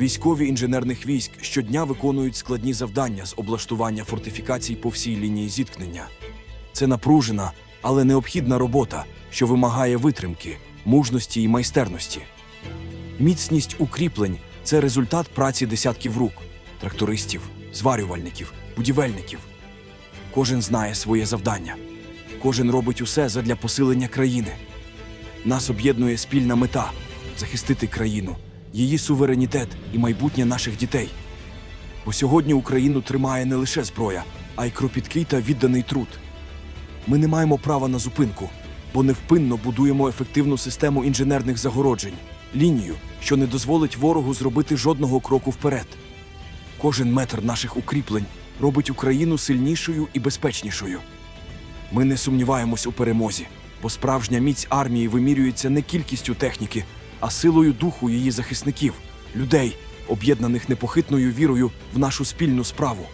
Військові інженерних військ щодня виконують складні завдання з облаштування фортифікацій по всій лінії зіткнення. Це напружена, але необхідна робота, що вимагає витримки, мужності і майстерності. Міцність укріплень це результат праці десятків рук трактористів, зварювальників, будівельників. Кожен знає своє завдання, кожен робить усе задля посилення країни. Нас об'єднує спільна мета захистити країну, її суверенітет і майбутнє наших дітей. Бо сьогодні Україну тримає не лише зброя, а й кропіткий та відданий труд. Ми не маємо права на зупинку, бо невпинно будуємо ефективну систему інженерних загороджень, лінію, що не дозволить ворогу зробити жодного кроку вперед. Кожен метр наших укріплень робить Україну сильнішою і безпечнішою. Ми не сумніваємось у перемозі, бо справжня міць армії вимірюється не кількістю техніки, а силою духу її захисників, людей, об'єднаних непохитною вірою в нашу спільну справу.